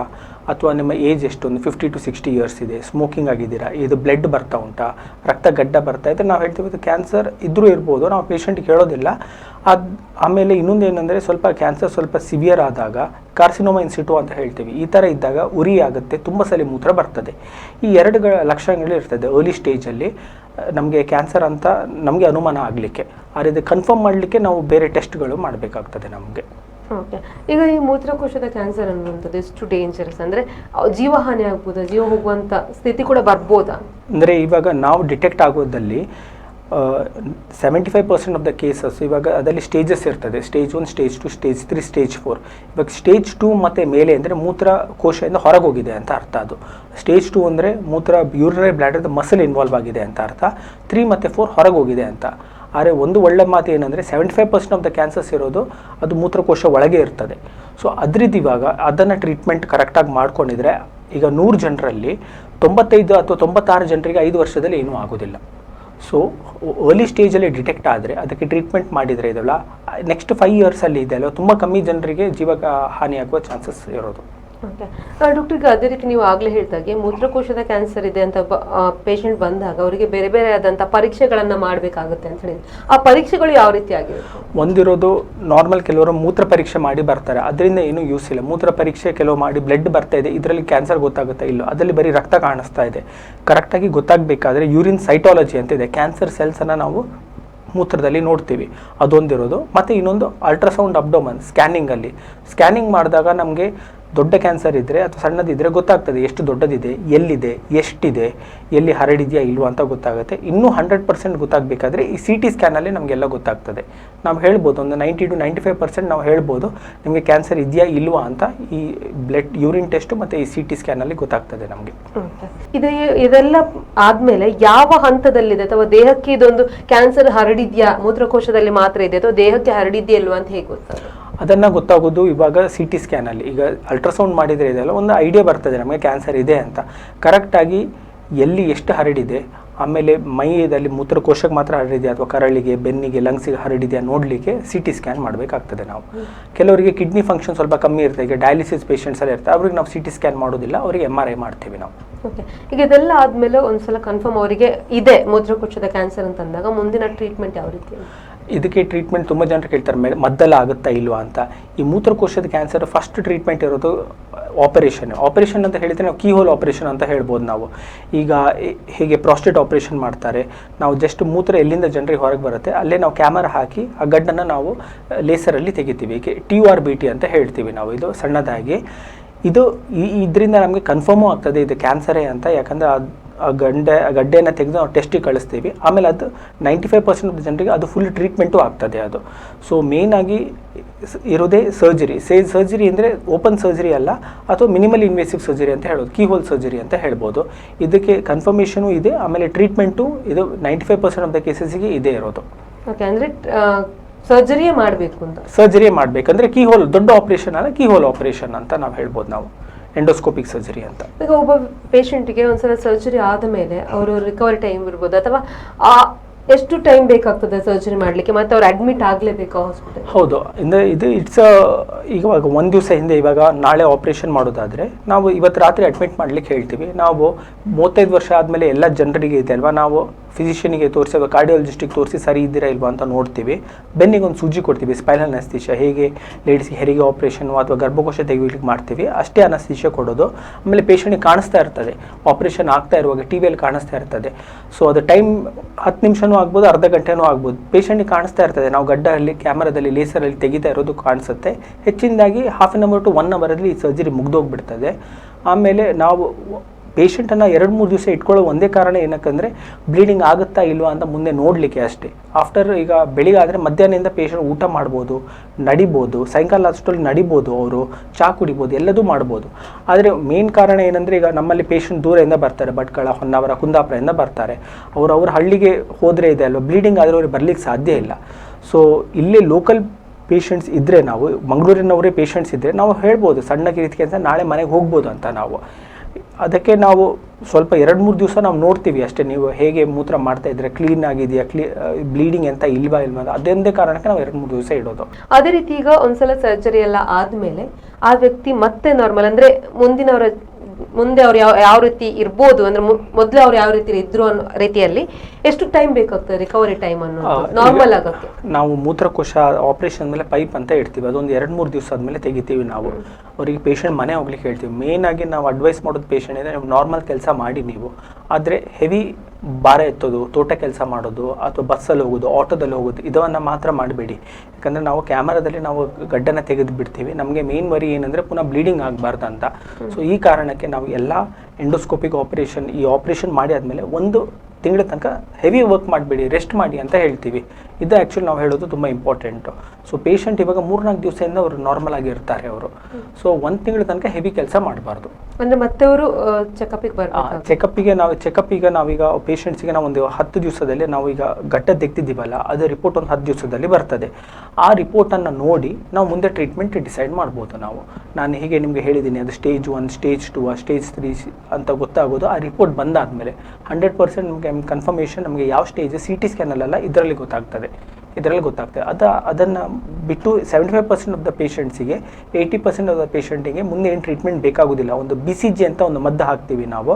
ಅಥವಾ ನಿಮ್ಮ ಏಜ್ ಎಷ್ಟು ಒಂದು ಫಿಫ್ಟಿ ಟು ಸಿಕ್ಸ್ಟಿ ಇಯರ್ಸ್ ಇದೆ ಸ್ಮೋಕಿಂಗ್ ಆಗಿದ್ದೀರಾ, ಇದು ಬ್ಲಡ್ ಬರ್ತಾ ಉಂಟಾ, ರಕ್ತ ಗಡ್ಡ ಬರ್ತಾ ಇದ್ರೆ ನಾವು ಹೇಳ್ತೀವಿ ಇದು ಕ್ಯಾನ್ಸರ್ ಇದ್ದರೂ ಇರ್ಬೋದು, ನಾವು ಪೇಷಂಟ್ ಹೇಳೋದಿಲ್ಲ ಅದು ಆಮೇಲೆ ಇನ್ನೊಂದು ಏನಂದರೆ ಸ್ವಲ್ಪ ಕ್ಯಾನ್ಸರ್ ಸ್ವಲ್ಪ ಸಿವಿಯರ್ ಆದಾಗ ಕಾರ್ಸಿನೋಮಾ ಇನ್ಸಿಟು ಅಂತ ಹೇಳ್ತೀವಿ. ಈ ಥರ ಇದ್ದಾಗ ಉರಿ ಆಗುತ್ತೆ, ತುಂಬ ಸಲ ಮೂತ್ರ ಬರ್ತದೆ. ಈ ಎರಡು ಲಕ್ಷಣಗಳು ಇರ್ತದೆ ಅರ್ಲಿ ಸ್ಟೇಜಲ್ಲಿ ನಮಗೆ ಕ್ಯಾನ್ಸರ್ ಅಂತ ನಮಗೆ ಅನುಮಾನ ಆಗಲಿಕ್ಕೆ. ಆದರೆ ಕನ್ಫರ್ಮ್ ಮಾಡಲಿಕ್ಕೆ ನಾವು ಬೇರೆ ಟೆಸ್ಟ್ಗಳು ಮಾಡಬೇಕಾಗ್ತದೆ ನಮಗೆ. ಓಕೆ ಈಗ ಈ ಮೂತ್ರಕೋಶದ ಕ್ಯಾನ್ಸರ್ ಅನ್ನುವಂಥದ್ದು ಎಷ್ಟು ಡೇಂಜರಸ್ ಅಂದ್ರೆ ಜೀವಹಾನಿ ಆಗ್ಬೋದಾ? ಜೀವ ಹೋಗುವಂತ ಸ್ಥಿತಿ ಕೂಡ ಬರ್ಬೋದಾ? ಅಂದರೆ ಇವಾಗ ನಾವು detect ಆಗೋದಲ್ಲಿ seventy five percent of the cases ಇವಾಗ ಅದರಲ್ಲಿ ಸ್ಟೇಜಸ್ ಇರ್ತದೆ. Stage one stage two stage three stage four ಇವಾಗ ಸ್ಟೇಜ್ ಟೂ ಮತ್ತು ಮೇಲೆ ಅಂದರೆ ಮೂತ್ರ ಕೋಶದಿಂದ ಹೊರಗೆ ಹೋಗಿದೆ ಅಂತ ಅರ್ಥ ಅದು. ಸ್ಟೇಜ್ ಟೂ ಅಂದರೆ ಮೂತ್ರ ಯೂರಿನರಿ ಬ್ಲ್ಯಾಡರ್ದ ಮಸಲ್ ಇನ್ವಾಲ್ವ್ ಆಗಿದೆ ಅಂತ ಅರ್ಥ. ತ್ರೀ ಮತ್ತು ಫೋರ್ ಹೊರಗೆ ಹೋಗಿದೆ ಅಂತ. ಆದರೆ ಒಂದು ಒಳ್ಳೆ ಮಾತು ಏನಂದರೆ seventy five percent of the cancers ಇರೋದು ಅದು ಮೂತ್ರಕೋಶ ಒಳಗೆ ಇರ್ತದೆ. ಸೊ ಅದ್ರದ್ದು ಇವಾಗ ಅದನ್ನು ಟ್ರೀಟ್ಮೆಂಟ್ ಕರೆಕ್ಟಾಗಿ ಮಾಡ್ಕೊಂಡಿದ್ರೆ ಈಗ ನೂರು ಜನರಲ್ಲಿ ತೊಂಬತ್ತೈದು ಅಥವಾ ತೊಂಬತ್ತಾರು ಜನರಿಗೆ ಐದು ವರ್ಷದಲ್ಲಿ ಏನೂ ಆಗೋದಿಲ್ಲ. ಸೊ ಅರ್ಲಿ ಸ್ಟೇಜಲ್ಲಿ ಡಿಟೆಕ್ಟ್ ಆದರೆ ಅದಕ್ಕೆ ಟ್ರೀಟ್ಮೆಂಟ್ ಮಾಡಿದರೆ ಇದಲ್ಲ ನೆಕ್ಸ್ಟ್ ಫೈವ್ ಇಯರ್ಸಲ್ಲಿ ಇದೆಯಲ್ಲ ತುಂಬ ಕಮ್ಮಿ ಜನರಿಗೆ ಜೀವ ಹಾನಿಯಾಗುವ ಚಾನ್ಸಸ್ ಇರೋದು. ಡಾಕ್ಟರ್ ಅದೇ ರೀತಿ ನೀವು ಆಗ್ಲೇ ಹೇಳ್ದಾಗೆ ಮೂತ್ರಕೋಶದ ಕ್ಯಾನ್ಸರ್ ಇದೆ ಅಂತ ಪೇಷಂಟ್ ಬಂದಾಗ ಅವರಿಗೆ ಬೇರೆ ಬೇರೆ ಆದಂತ ಪರೀಕ್ಷೆಗಳನ್ನು ಮಾಡಬೇಕಾಗುತ್ತೆ ಅಂತ ಹೇಳಿ ಆ ಪರೀಕ್ಷೆಗಳು ಯಾವ ರೀತಿ ಆಗಿರುತ್ತೆ? ಒಂದಿರೋದು ನಾರ್ಮಲ್ ಕೆಲವರು ಮೂತ್ರ ಪರೀಕ್ಷೆ ಮಾಡಿ ಬರ್ತಾರೆ. ಅದರಿಂದ ಏನು ಯೂಸ್ ಇಲ್ಲ. ಮೂತ್ರ ಪರೀಕ್ಷೆ ಕೆಲವು ಮಾಡಿ ಬ್ಲಡ್ ಬರ್ತಾ ಇದೆ. ಇದರಲ್ಲಿ ಕ್ಯಾನ್ಸರ್ ಗೊತ್ತಾಗುತ್ತೆ ಇಲ್ಲ? ಅದರಲ್ಲಿ ಬರೀ ರಕ್ತ ಕಾಣಿಸ್ತಾ ಇದೆ. ಕರೆಕ್ಟಾಗಿ ಗೊತ್ತಾಗಬೇಕಾದ್ರೆ ಯೂರಿನ್ ಸೈಟಾಲಜಿ ಅಂತ ಇದೆ. ಕ್ಯಾನ್ಸರ್ ಸೆಲ್ಸನ್ನು ನಾವು ಮೂತ್ರದಲ್ಲಿ ನೋಡ್ತೀವಿ. ಅದೊಂದಿರೋದು. ಮತ್ತು ಇನ್ನೊಂದು ಅಲ್ಟ್ರಾಸೌಂಡ್ ಅಬ್ಡೋಮನ್ ಸ್ಕ್ಯಾನಿಂಗಲ್ಲಿ ಸ್ಕ್ಯಾನಿಂಗ್ ಮಾಡಿದಾಗ ನಮಗೆ ದೊಡ್ಡ ಕ್ಯಾನ್ಸರ್ ಇದ್ದರೆ ಅಥವಾ ಸಣ್ಣದಿದ್ದರೆ ಗೊತ್ತಾಗ್ತದೆ ಎಷ್ಟು ದೊಡ್ಡದಿದೆ, ಎಲ್ಲಿದೆ, ಎಷ್ಟಿದೆ, ಎಲ್ಲಿ ಹರಡಿದೆಯಾ ಇಲ್ವಾ ಅಂತ ಗೊತ್ತಾಗುತ್ತೆ. ಇನ್ನೂ ಹಂಡ್ರೆಡ್ ಪರ್ಸೆಂಟ್ ಗೊತ್ತಾಗಬೇಕಾದ್ರೆ ಈ ಸಿ ಟಿ ಸ್ಕ್ಯಾನಲ್ಲಿ ನಮಗೆಲ್ಲ ಗೊತ್ತಾಗ್ತದೆ. ನಾವು ಹೇಳ್ಬೋದು ಒಂದು ninety to ninety five percent ನಾವು ಹೇಳ್ಬೋದು ನಿಮಗೆ ಕ್ಯಾನ್ಸರ್ ಇದೆಯಾ ಇಲ್ವಾ ಅಂತ ಈ ಬ್ಲಡ್ ಯೂರಿನ್ ಟೆಸ್ಟು ಮತ್ತು ಈ ಸಿ ಟಿ ಸ್ಕ್ಯಾನಲ್ಲಿ ಗೊತ್ತಾಗ್ತದೆ ನಮಗೆ. ಇದು ಇದೆಲ್ಲ ಆದಮೇಲೆ ಯಾವ ಹಂತದಲ್ಲಿದೆ ಅಥವಾ ದೇಹಕ್ಕೆ ಇದೊಂದು ಕ್ಯಾನ್ಸರ್ ಹರಡಿದೆಯಾ ಮೂತ್ರಕೋಶದಲ್ಲಿ ಮಾತ್ರ ಇದೆ ಅಥವಾ ದೇಹಕ್ಕೆ ಹರಡಿದ್ಯಾ ಇಲ್ವಾ ಅಂತ ಹೇಗೆ ಗೊತ್ತಾಗುತ್ತೆ? ಅದನ್ನು ಗೊತ್ತಾಗೋದು ಇವಾಗ ಸಿ ಟಿ ಸ್ಕ್ಯಾನಲ್ಲಿ ಈಗ ಅಲ್ಟ್ರಾಸೌಂಡ್ ಮಾಡಿದರೆ ಇದೆಲ್ಲ ಒಂದು ಐಡಿಯಾ ಬರ್ತದೆ, ನಮಗೆ ಕ್ಯಾನ್ಸರ್ ಇದೆ ಅಂತ. ಕರೆಕ್ಟಾಗಿ ಎಲ್ಲಿ ಎಷ್ಟು ಹರಡಿದೆ, ಆಮೇಲೆ ಮೈಯಲ್ಲಿ ಮೂತ್ರಕೋಶಕ್ಕೆ ಮಾತ್ರ ಹರಡಿದೆ ಅಥವಾ ಕರಳಿಗೆ, ಬೆನ್ನಿಗೆ, ಲಂಗ್ಸಿಗೆ ಹರಡಿದೆಯಾ ನೋಡಲಿಕ್ಕೆ ಸಿ ಟಿ ಸ್ಕ್ಯಾನ್ ಮಾಡಬೇಕಾಗ್ತದೆ ನಾವು. ಕೆಲವರಿಗೆ ಕಿಡ್ನಿ ಫಂಕ್ಷನ್ ಸ್ವಲ್ಪ ಕಮ್ಮಿ ಇರ್ತದೆ, ಈಗ ಡಯಾಲಿಸಿಸ್ ಪೇಷಂಟ್ಸ್ ಎಲ್ಲ ಇರ್ತಾರೆ, ಅವ್ರಿಗೆ ನಾವು ಸಿ ಟಿ ಸ್ಕ್ಯಾನ್ ಮಾಡೋದಿಲ್ಲ, ಅವರಿಗೆ ಎಂ ಆರ್ ಐ ಮಾಡ್ತೇವೆ ನಾವು. ಓಕೆ ಈಗ ಇದೆಲ್ಲ ಆದಮೇಲೆ ಒಂದು ಸಲ ಕನ್ಫರ್ಮ್ ಅವರಿಗೆ ಇದೆ ಮೂತ್ರಕೋಶದ ಕ್ಯಾನ್ಸರ್ ಅಂತ ಅಂದಾಗ, ಮುಂದಿನ ಟ್ರೀಟ್ಮೆಂಟ್ ಯಾವ ರೀತಿ? ಇದಕ್ಕೆ ಟ್ರೀಟ್ಮೆಂಟ್ ತುಂಬ ಜನರು ಕೇಳ್ತಾರೆ, ಮೇ ಮದ್ದೆಲ್ಲ ಆಗುತ್ತಾ ಇಲ್ವಾ ಅಂತ. ಈ ಮೂತ್ರಕೋಶದ ಕ್ಯಾನ್ಸರ್ ಫಸ್ಟ್ ಟ್ರೀಟ್ಮೆಂಟ್ ಇರೋದು ಆಪರೇಷನ್ ಆಪರೇಷನ್ ಅಂತ ಹೇಳಿದರೆ ನಾವು ಕೀಹೋಲ್ ಆಪರೇಷನ್ ಅಂತ ಹೇಳ್ಬೋದು ನಾವು. ಈಗ ಹೀಗೆ ಪ್ರಾಸ್ಟೇಟ್ ಆಪರೇಷನ್ ಮಾಡ್ತಾರೆ, ನಾವು ಜಸ್ಟ್ ಮೂತ್ರ ಎಲ್ಲಿಂದ ಜನರಿಗೆ ಹೊರಗೆ ಬರುತ್ತೆ, ಅಲ್ಲೇ ನಾವು ಕ್ಯಾಮರಾ ಹಾಕಿ, ಆ ಗಡ್ಡನ್ನು ನಾವು ಲೇಸರಲ್ಲಿ ತೆಗಿತೀವಿ. ಟಿ ಆರ್ ಬಿ ಟಿ ಅಂತ ಹೇಳ್ತೀವಿ ನಾವು. ಇದು ಸಣ್ಣದಾಗಿ. ಇದು ಇದರಿಂದ ನಮಗೆ ಕನ್ಫರ್ಮೂ ಆಗ್ತದೆ, ಇದು ಕ್ಯಾನ್ಸರೇ ಅಂತ. ಯಾಕಂದರೆ ಗಂಡೆ ಗಡ್ಡೆಯನ್ನು ತೆಗೆದು ನಾವು ಟೆಸ್ಟಿಗೆ ಕಳಿಸ್ತೀವಿ. ಆಮೇಲೆ ಅದು ನೈಂಟಿ ಫೈವ್ ಪರ್ಸೆಂಟ್ ಆಫ್ ಜನರಿಗೆ ಅದು ಫುಲ್ ಟ್ರೀಟ್ಮೆಂಟು ಆಗ್ತದೆ ಅದು. ಸೊ ಮೇಯ್ನಾಗಿ ಇರೋದೇ ಸರ್ಜರಿ ಸೇ ಸರ್ಜರಿ ಅಂದರೆ ಓಪನ್ ಸರ್ಜರಿ ಅಲ್ಲ ಅಥವಾ ಮಿನಿಮಲ್ ಇನ್ವೆಸಿವ್ ಸರ್ಜರಿ ಅಂತ ಹೇಳೋದು ಕೀ ಹೋಲ್ ಸರ್ಜರಿ ಅಂತ ಹೇಳ್ಬೋದು. ಇದಕ್ಕೆ ಕನ್ಫರ್ಮೇಷನು ಇದೆ ಆಮೇಲೆ ಟ್ರೀಟ್ಮೆಂಟು ಇದು ninety five percent of the ಕೇಸಸ್ಗೆ ಇದೇ ಇರೋದು. ಓಕೆ ಅಂದರೆ ಸರ್ಜರಿಯೇ ಮಾಡಬೇಕು ಅಂತ. ಸರ್ಜರಿಯೇ ಮಾಡಬೇಕಂದ್ರೆ ಕೀಹೋಲ್ ದೊಡ್ಡ ಆಪರೇಷನ್ ಅಲ್ಲ ಕೀ ಹೋಲ್ ಆಪರೇಷನ್ ಅಂತ ನಾವು ಹೇಳ್ಬೋದು ನಾವು. ಎಂಡೋಸ್ಕೋಪಿಕ್ ಸರ್ಜರಿ ಅಂತ. ಈಗ ಒಬ್ಬ ಪೇಷಂಟ್ಗೆ ಒಂದ್ಸಲ ಸರ್ಜರಿ ಆದ ಮೇಲೆ ಅವರು ರಿಕವರಿ ಟೈಮ್ ಇರ್ಬೋದು ಅಥವಾ ಆ ಎಷ್ಟು ಟೈಮ್ ಬೇಕಾಗ್ತದೆ ಸರ್ಜರಿ ಮಾಡಲಿಕ್ಕೆ? ಮತ್ತೆ ಅವ್ರು ಅಡ್ಮಿಟ್ ಆಗಲೇಬೇಕು ಹಾಸ್ಪಿಟಲ್ ಹೌದು. ಅಂದರೆ ಇದು ಇಟ್ಸ್ ಇವಾಗ ಒಂದು ದಿವಸ ಹಿಂದೆ ಇವಾಗ ನಾಳೆ ಆಪ್ರೇಷನ್ ಮಾಡೋದಾದರೆ ನಾವು ಇವತ್ತು ರಾತ್ರಿ ಅಡ್ಮಿಟ್ ಮಾಡ್ಲಿಕ್ಕೆ ಹೇಳ್ತೀವಿ. ನಾವು ಮೂವತ್ತೈದು ವರ್ಷ ಆದಮೇಲೆ ಎಲ್ಲ ಜನರಿಗೆ ಇದೆ ಅಲ್ವಾ ನಾವು ಫಿಸಿಷಿಯನಿಗೆ ತೋರಿಸಿ ಕಾರ್ಡಿಯಾಲಜಿಸ್ಟಿಗೆ ತೋರಿಸಿ ಸರಿ ಇದ್ದೀರಾ ಇಲ್ವಾ ಅಂತ ನೋಡ್ತೀವಿ. ಬೆನ್ನಿಗೆ ಒಂದು ಸೂಜಿ ಕೊಡ್ತೀವಿ ಸ್ಪೈನಲ್ ಅನಸ್ತೀಶ ಹೇಗೆ ಲೇಡೀಸ್ಗೆ ಹೆರಿಗೆ ಆಪ್ರೇಷನ್ ಅಥವಾ ಗರ್ಭಕೋಶ ತೆಗಿಲಿಕ್ಕೆ ಮಾಡ್ತೀವಿ, ಅಷ್ಟೇ ಅನಸ್ತೀಶ ಕೊಡೋದು. ಆಮೇಲೆ ಪೇಷಂಟಿಗೆ ಕಾಣಿಸ್ತಾ ಇರ್ತದೆ. ಆಪ್ರೇಷನ್ ಆಗ್ತಾ ಇರುವಾಗ ಟಿ ವಿಯಲ್ಲಿ ಕಾಣಿಸ್ತಾ ಇರ್ತದೆ. ಸೊ ಅದು ಟೈಮ್ ಹತ್ತು ನಿಮಿಷನೂ ಆಗ್ಬೋದು, ಅರ್ಧ ಗಂಟೆನೂ ಆಗ್ಬೋದು. ಪೇಷಂಟಿಗೆ ಕಾಣಿಸ್ತಾ ಇರ್ತದೆ. ನಾವು ಗಡ್ಡಲ್ಲಿ ಕ್ಯಾಮರಾದಲ್ಲಿ ಲೇಸರಲ್ಲಿ ತೆಗಿತಾ ಇರೋದು ಕಾಣಿಸುತ್ತೆ. ಹೆಚ್ಚಿನದಾಗಿ half an hour to one ಅವರಲ್ಲಿ ಸರ್ಜರಿ ಮುಗ್ದೋಗ್ಬಿಡ್ತದೆ. ಆಮೇಲೆ ನಾವು ಪೇಷಂಟನ್ನು ಎರಡು ಮೂರು ದಿವಸ ಇಟ್ಕೊಳ್ಳೋ ಒಂದೇ ಕಾರಣ ಏನಕ್ಕಂದರೆ ಬ್ಲೀಡಿಂಗ್ ಆಗುತ್ತಾ ಇಲ್ವಾ ಅಂತ ಮುಂದೆ ನೋಡಲಿಕ್ಕೆ ಅಷ್ಟೇ. ಆಫ್ಟರ್ ಈಗ ಬೆಳಿಗ್ಗೆ ಆದರೆ ಮಧ್ಯಾಹ್ನದಿಂದ ಪೇಷಂಟ್ ಊಟ ಮಾಡ್ಬೋದು, ನಡಿಬೋದು, ಸಾಯಂಕಾಲ ಅಷ್ಟರಲ್ಲಿ ನಡಿಬೋದು ಅವರು, ಚಾ ಕುಡಿಬೋದು, ಎಲ್ಲದೂ ಮಾಡ್ಬೋದು. ಆದರೆ ಮೇನ್ ಕಾರಣ ಏನಂದರೆ ಈಗ ನಮ್ಮಲ್ಲಿ ಪೇಷಂಟ್ ದೂರದಿಂದ ಬರ್ತಾರೆ, ಭಟ್ಕಳ, ಹೊನ್ನಾವರ, ಕುಂದಾಪುರದಿಂದ ಬರ್ತಾರೆ. ಅವರು ಅವ್ರ ಹಳ್ಳಿಗೆ ಹೋದರೆ ಇದೆ ಅಲ್ವಾ ಬ್ಲೀಡಿಂಗ್ ಆದರೆ ಅವ್ರಿಗೆ ಬರಲಿಕ್ಕೆ ಸಾಧ್ಯ ಇಲ್ಲ. ಸೊ ಇಲ್ಲೇ ಲೋಕಲ್ ಪೇಷಂಟ್ಸ್ ಇದ್ದರೆ ನಾವು, ಮಂಗಳೂರಿನವರೇ ಪೇಷಂಟ್ಸ್ ಇದ್ದರೆ ನಾವು ಹೇಳ್ಬೋದು, ಸಣ್ಣ ಕಿರಿತಿಗೆ ಅಂತ ನಾಳೆ ಮನೆಗೆ ಹೋಗ್ಬೋದು ಅಂತ ನಾವು. ಅದಕ್ಕೆ ನಾವು ಸ್ವಲ್ಪ ಎರಡು ಮೂರು ದಿವಸ ನಾವು ನೋಡ್ತೀವಿ ಅಷ್ಟೇ, ನೀವು ಹೇಗೆ ಮೂತ್ರ ಮಾಡ್ತಾ ಇದ್ರೆ ಕ್ಲೀನ್ ಆಗಿದೆಯಾ ಕ್ಲೀ ಬ್ಲೀಡಿಂಗ್ ಅಂತ ಇಲ್ವಾ ಇಲ್ವಾ ಅದೊಂದೇ ಕಾರಣಕ್ಕೆ ನಾವು ಎರಡು ಮೂರು ದಿವಸ ಇಡೋದು. ಅದೇ ರೀತಿ ಈಗ ಒಂದ್ಸಲ ಸರ್ಜರಿ ಎಲ್ಲ ಆದ್ಮೇಲೆ ಆ ವ್ಯಕ್ತಿ ಮತ್ತೆ ನಾರ್ಮಲ್ ಅಂದ್ರೆ ಮುಂದಿನವರ, ಮುಂದೆ ಅವ್ರು ಯಾವ ಯಾವ ರೀತಿ ಇರ್ಬೋದು, ಅಂದ್ರೆ ಮೊದ್ಲು ಅವ್ರು ಯಾವ ರೀತಿ ಇದ್ರು ಅನ್ನೋ ರೀತಿಯಲ್ಲಿ ಎಷ್ಟು ಟೈಮ್ ಬೇಕಾಗ್ತದೆ ರಿಕವರಿ ಟೈಮ್ ಅನ್ನೋದು? ನಾರ್ಮಲ್ ಆಗೋಕ್ಕೆ. ನಾವು ಮೂತ್ರಕೋಶ ಆಪರೇಷನ್ ಮೇಲೆ ಪೈಪ್ ಅಂತ ಇಡ್ತೀವಿ. ಅದೊಂದು ಎರಡು ಮೂರು ದಿವಸ ಆದಮೇಲೆ ತೆಗಿತೀವಿ ನಾವು. ಅವರಿಗೆ ಪೇಷಂಟ್ ಮನೆ ಹೋಗ್ಲಿಕ್ಕೆ ಹೇಳ್ತೀವಿ. ಮೇನ್ ಆಗಿ ನಾವು ಅಡ್ವೈಸ್ ಮಾಡೋದು ಪೇಷಂಟ್ ಇದೆ ನಾರ್ಮಲ್ ಕೆಲಸ ಮಾಡಿ ನೀವು. ಆದರೆ ಹೆವಿ ಭಾರ ಎತ್ತೋದು ತೋಟ ಕೆಲಸ ಮಾಡೋದು ಅಥವಾ ಬಸ್ಸಲ್ಲಿ ಹೋಗೋದು ಆಟೋದಲ್ಲಿ ಹೋಗೋದು ಇದನ್ನು ಮಾತ್ರ ಮಾಡಬೇಡಿ. ಯಾಕಂದರೆ ನಾವು ಕ್ಯಾಮರಾದಲ್ಲಿ ನಾವು ಗಡ್ಡನ ತೆಗೆದು ಬಿಡ್ತೀವಿ. ನಮಗೆ ಮೇನ್ ವರಿ ಏನಂದರೆ ಪುನಃ ಬ್ಲೀಡಿಂಗ್ ಆಗಬಾರ್ದು ಅಂತ. ಸೊ ಈ ಕಾರಣಕ್ಕೆ ನಾವು ಎಲ್ಲ ಎಂಡೋಸ್ಕೋಪಿಕ್ ಆಪರೇಷನ್ ಈ ಆಪರೇಷನ್ ಮಾಡಿ ಆದಮೇಲೆ ಒಂದು ತಿಂಗಳ ತನಕ ಹೆವಿ ವರ್ಕ್ ಮಾಡಬೇಡಿ ರೆಸ್ಟ್ ಮಾಡಿ ಅಂತ ಹೇಳ್ತೀವಿ. ಇದು ಆ್ಯಕ್ಚುಲಿ ನಾವು ಹೇಳೋದು ತುಂಬ ಇಂಪಾರ್ಟೆಂಟು ಸೊ ಪೇಷಂಟ್ ಇವಾಗ ಮೂರ್ನಾಲ್ಕು ದಿವಸದಿಂದ ಅವರು ನಾರ್ಮಲ್ ಆಗಿ ಇರ್ತಾರೆ ಅವರು. ಸೊ ಒಂದು ತಿಂಗಳ ತನಕ ಹೆವಿ ಕೆಲಸ ಮಾಡಬಾರ್ದು. ಅಂದರೆ ಮತ್ತೆ ಅವರು ಚೆಕಪ್ಗೆ ಬರ್ಬೇಕು ಚೆಕಪ್ಪಿಗೆ ನಾವು ಚೆಕಪ್ಪಿಗೆ ನಾವೀಗ ಪೇಷಂಟ್ಸಿಗೆ ನಾವು ಒಂದು ಹತ್ತು ದಿವಸದಲ್ಲಿ ನಾವು ಈಗ ಘಟ್ಟ ತೆಗ್ದಿದ್ದೀವಲ್ಲ ಅದು ರಿಪೋರ್ಟ್ ಒಂದು ಹತ್ತು ದಿವಸದಲ್ಲಿ ಬರ್ತದೆ. ಆ ರಿಪೋರ್ಟನ್ನು ನೋಡಿ ನಾವು ಮುಂದೆ ಟ್ರೀಟ್ಮೆಂಟ್ ಡಿಸೈಡ್ ಮಾಡ್ಬೋದು ನಾವು. ನಾನು ಹೀಗೆ ನಿಮಗೆ ಹೇಳಿದ್ದೀನಿ ಅದು stage one stage two stage three ಅಂತ ಗೊತ್ತಾಗೋದು ಆ ರಿಪೋರ್ಟ್ ಬಂದಾದಮೇಲೆ ಹಂಡ್ರೆಡ್ ಪರ್ಸೆಂಟ್ ನಮಗೆ ಕನ್ಫರ್ಮೇಷನ್ ನಮಗೆ ಯಾವ ಸ್ಟೇಜ್ ಸಿ ಟಿ ಸ್ಕ್ಯಾನಲ್ಲೆಲ್ಲ ಇದರಲ್ಲಿ ಗೊತ್ತಾಗ್ತದೆ. ಇದರಲ್ಲಿ ಗೊತ್ತಾಗ್ತದೆ. ಅದ ಅದನ್ನು ಬಿಟ್ಟು seventy five percent of the ಪೇಷಂಟ್ಸಿಗೆ eighty percent of the ಪೇಷಂಟಿಗೆ ಮುಂದೆ ಏನು ಟ್ರೀಟ್ಮೆಂಟ್ ಬೇಕಾಗೋದಿಲ್ಲ. ಒಂದು ಬಿ ಸಿ ಜಿ ಅಂತ ಒಂದು ಮದ್ದು ಹಾಕ್ತೀವಿ ನಾವು.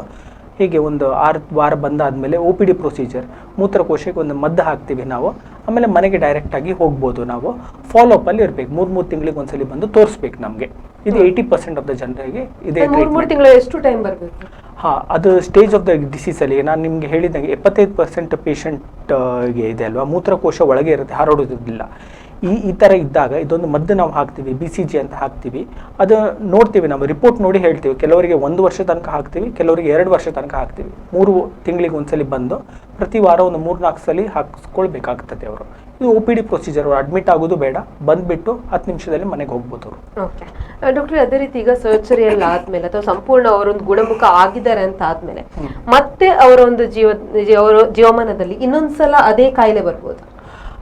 ಹೀಗೆ ಒಂದು ಆರು ವಾರ ಬಂದಾದಮೇಲೆ ಒ ಪಿ ಡಿ ಪ್ರೊಸೀಜರ್ ಮೂತ್ರಕೋಶಕ್ಕೆ ಒಂದು ಮದ್ದು ಹಾಕ್ತೀವಿ ನಾವು. ಆಮೇಲೆ ಮನೆಗೆ ಡೈರೆಕ್ಟಾಗಿ ಹೋಗ್ಬೋದು ನಾವು. ಫಾಲೋ ಅಲ್ಲಿ ಇರಬೇಕು. ಮೂರು ಮೂರು ತಿಂಗಳಿಗೆ ಒಂದ್ಸಲಿ ಬಂದು ತೋರಿಸ್ಬೇಕು ನಮಗೆ. ಇದು ಏಯ್ಟಿ ಪರ್ಸೆಂಟ್ ಆಫ್ ದ ಜನರಿಗೆ ಇದೇ ಎಷ್ಟು ಟೈಮ್ ಬರ್ಬೇಕು? ಹಾಂ, ಅದು ಸ್ಟೇಜ್ ಆಫ್ ದ ಡಿಸೀಸಲ್ಲಿ ನಾನು ನಿಮಗೆ ಹೇಳಿದಂಗೆ ಎಪ್ಪತ್ತೈದು ಪರ್ಸೆಂಟ್ ಪೇಷಂಟ್ಗೆ ಇದೆ ಅಲ್ವಾ? ಮೂತ್ರಕೋಶ ಒಳಗೆ ಇರುತ್ತೆ ಹರಡೋದಿಲ್ಲ ಈ ಈ ಥರ ಇದ್ದಾಗ ಇದೊಂದು ಮದ್ದು ನಾವು ಹಾಕ್ತೀವಿ ಬಿ ಸಿ ಜಿ ಅಂತ ಹಾಕ್ತೀವಿ. ಅದು ನೋಡ್ತೀವಿ, ನಾವು ರಿಪೋರ್ಟ್ ನೋಡಿ ಹೇಳ್ತೀವಿ. ಕೆಲವರಿಗೆ ಒಂದು ವರ್ಷ ತನಕ ಹಾಕ್ತೀವಿ, ಕೆಲವರಿಗೆ ಎರಡು ವರ್ಷ ತನಕ ಹಾಕ್ತೀವಿ. ಮೂರು ತಿಂಗಳಿಗೆ ಒಂದ್ಸಲಿ ಬಂದು ಪ್ರತಿ ವಾರ ಒಂದು ಮೂರು ನಾಲ್ಕು ಸಲ ಹಾಕಿಸ್ಕೊಳ್ಬೇಕಾಗ್ತದೆ ಅವರು. ಇದು O P D procedure admit ಆಗೋದು ಬೇಡ. ಬಂದ್ಬಿಟ್ಟು ಹತ್ತು ನಿಮಿಷದಲ್ಲಿ ಮನೆಗೆ ಹೋಗ್ಬೋದು ಅವರು. ಓಕೆ. ಡಾಕ್ಟರ್ ಅದೇ ರೀತಿ ಈಗ ಸರ್ಜರಿ ಎಲ್ಲ ಆದ್ಮೇಲೆ ಅಥವಾ ಸಂಪೂರ್ಣ ಅವರೊಂದು ಗುಣಮುಖ ಆಗಿದ್ದಾರೆ ಅಂತ ಆದ್ಮೇಲೆ ಮತ್ತೆ ಅವರ ಒಂದು ಜೀವ ಅವರ ಜೀವಮಾನದಲ್ಲಿ ಇನ್ನೊಂದ್ಸಲ ಅದೇ ಕಾಯಿಲೆ ಬರ್ಬೋದು?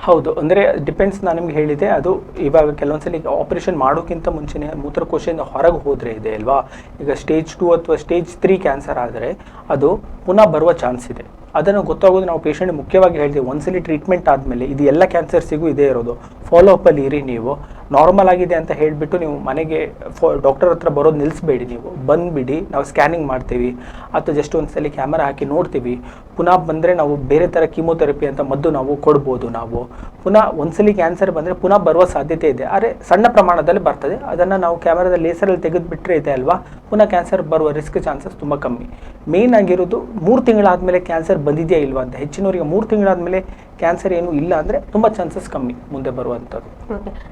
ಹೌದು. ಅಂದರೆ ಡಿಪೆಂಡ್ಸ್ ನಾನು ನಿಮ್ಗೆ ಹೇಳಿದೆ ಅದು ಇವಾಗ ಕೆಲವೊಂದ್ಸಲಿ ಆಪರೇಷನ್ ಮಾಡೋಕ್ಕಿಂತ ಮುಂಚೆನೇ ಮೂತ್ರಕೋಶದಿಂದ ಹೊರಗೆ ಹೋದರೆ ಇದೆ ಅಲ್ವಾ? ಈಗ ಸ್ಟೇಜ್ ಟು ಅಥವಾ ಸ್ಟೇಜ್ ತ್ರೀ ಕ್ಯಾನ್ಸರ್ ಆದರೆ ಅದು ಪುನಃ ಬರುವ ಚಾನ್ಸ್ ಇದೆ. ಅದನ್ನು ಗೊತ್ತಾಗೋದು ನಾವು ಪೇಷಂಟ್ ಮುಖ್ಯವಾಗಿ ಹೇಳ್ತೀವಿ. ಒಂದ್ಸಲಿ ಟ್ರೀಟ್ಮೆಂಟ್ ಆದಮೇಲೆ ಇದು ಎಲ್ಲ ಕ್ಯಾನ್ಸರ್ಸಿಗೂ ಇದೇ ಇರೋದು. ಫಾಲೋ ಅಪ್ಪಲ್ಲಿ ಇರಿ ನೀವು. ನಾರ್ಮಲ್ ಆಗಿದೆ ಅಂತ ಹೇಳಿಬಿಟ್ಟು ನೀವು ಮನೆಗೆ ಫೋ ಡಾಕ್ಟರ್ ಹತ್ರ ಬರೋದು ನಿಲ್ಲಿಸ್ಬೇಡಿ ನೀವು. ಬಂದುಬಿಡಿ, ನಾವು ಸ್ಕ್ಯಾನಿಂಗ್ ಮಾಡ್ತೀವಿ. ಅಥವಾ ಜಸ್ಟ್ ಒಂದ್ಸಲಿ ಕ್ಯಾಮರಾ ಹಾಕಿ ನೋಡ್ತೀವಿ. ಪುನಃ ಬಂದರೆ ನಾವು ಬೇರೆ ಥರ ಕೀಮೋಥೆರಪಿ ಅಂತ ಮದ್ದು ನಾವು ಕೊಡ್ಬೋದು ನಾವು. ಪುನಃ ಒಂದ್ಸಲಿ ಕ್ಯಾನ್ಸರ್ ಬಂದರೆ ಪುನಃ ಬರುವ ಸಾಧ್ಯತೆ ಇದೆ. ಆದರೆ ಸಣ್ಣ ಪ್ರಮಾಣದಲ್ಲಿ ಬರ್ತದೆ. ಅದನ್ನು ನಾವು ಕ್ಯಾಮರಾದ ಲೇಸರಲ್ಲಿ ತೆಗೆದುಬಿಟ್ರೆ ಇದೆ ಅಲ್ವಾ? ಪುನಃ ಕ್ಯಾನ್ಸರ್ ಬರುವ ರಿಸ್ಕ್ ಚಾನ್ಸಸ್ ತುಂಬ ಕಮ್ಮಿ. ಮೇನ್ ಆಗಿರೋದು ಮೂರು ತಿಂಗಳಾದಮೇಲೆ ಕ್ಯಾನ್ಸರ್ ಬಂದಿದೆಯಾ ಇಲ್ವಾ ಅಂತ. ಹೆಚ್ಚಿನವರಿಗೆ ಮೂರು ತಿಂಗಳಾದಮೇಲೆ ಕ್ಯಾನ್ಸರ್ ಏನು ಇಲ್ಲ ಅಂದ್ರೆ ತುಂಬಾ ಚಾನ್ಸಸ್ ಕಮ್ಮಿ ಮುಂದೆ ಬರುವಂತದ್ದು